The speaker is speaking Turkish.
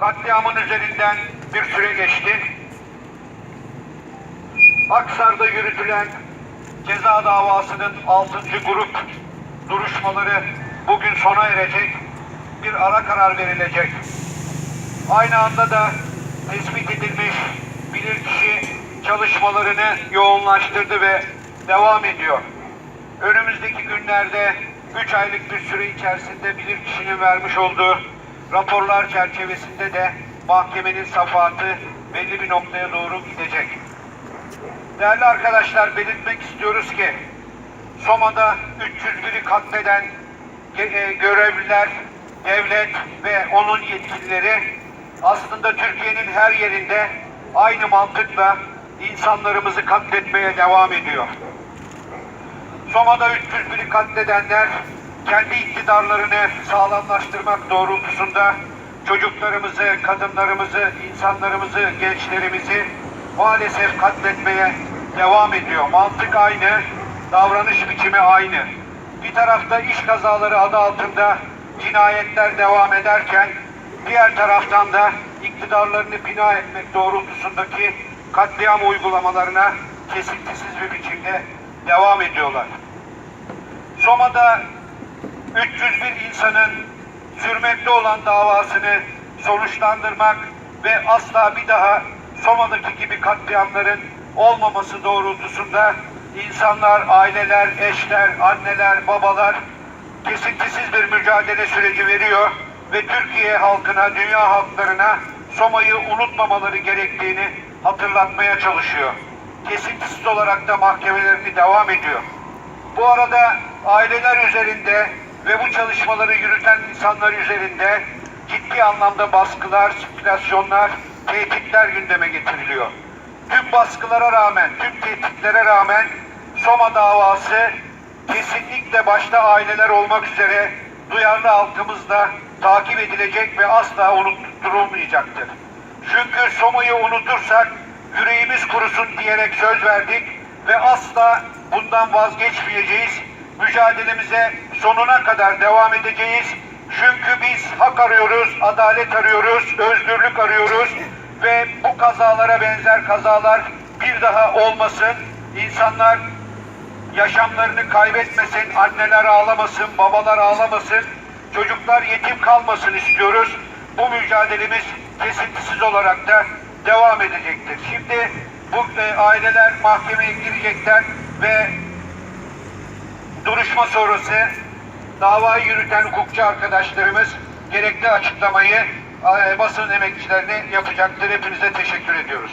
Katliamın üzerinden bir süre geçti. Aksar'da yürütülen ceza davasının 6. grup duruşmaları bugün sona erecek. Bir ara karar verilecek. Aynı anda da tespit edilmiş bilirkişi çalışmalarını yoğunlaştırdı ve devam ediyor. Önümüzdeki günlerde 3 aylık bir süre içerisinde bilirkişinin vermiş olduğu raporlar çerçevesinde de mahkemenin safahatı belli bir noktaya doğru gidecek. Değerli arkadaşlar belirtmek istiyoruz ki Soma'da 301'i katleden e, görevliler, devlet ve onun yetkilileri aslında Türkiye'nin her yerinde aynı mantıkla insanlarımızı katletmeye devam ediyor. Soma'da 301'i katledenler kendi iktidarlarını sağlamlaştırmak doğrultusunda çocuklarımızı, kadınlarımızı, insanlarımızı, gençlerimizi maalesef katletmeye devam ediyor. Mantık aynı, davranış biçimi aynı. Bir tarafta iş kazaları adı altında cinayetler devam ederken diğer taraftan da iktidarlarını bina etmek doğrultusundaki katliam uygulamalarına kesintisiz bir biçimde devam ediyorlar. Soma'da 301 insanın sürmekte olan davasını sonuçlandırmak ve asla bir daha Soma'daki gibi katliamların olmaması doğrultusunda insanlar, aileler, eşler, anneler, babalar kesintisiz bir mücadele süreci veriyor ve Türkiye halkına, dünya halklarına Soma'yı unutmamaları gerektiğini hatırlatmaya çalışıyor. Kesintisiz olarak da mahkemelerini devam ediyor. Bu arada aileler üzerinde ve bu çalışmaları yürüten insanlar üzerinde ciddi anlamda baskılar, sirkülasyonlar, tehditler gündeme getiriliyor. Tüm baskılara rağmen, tüm tehditlere rağmen Soma davası kesinlikle başta aileler olmak üzere duyarlı halkımızla takip edilecek ve asla unutturulmayacaktır. Çünkü Soma'yı unutursak yüreğimiz kurusun diyerek söz verdik ve asla bundan vazgeçmeyeceğiz. Mücadelemize sonuna kadar devam edeceğiz. Çünkü biz hak arıyoruz, adalet arıyoruz, özgürlük arıyoruz ve bu kazalara benzer kazalar bir daha olmasın. İnsanlar yaşamlarını kaybetmesin, anneler ağlamasın, babalar ağlamasın, çocuklar yetim kalmasın istiyoruz. Bu mücadelemiz kesintisiz olarak da devam edecektir. Şimdi bu e, aileler mahkemeye girecekler ve duruşma sonrası davayı yürüten hukukçu arkadaşlarımız gerekli açıklamayı e, basın emekçilerine yapacaktır. Hepinize teşekkür ediyoruz.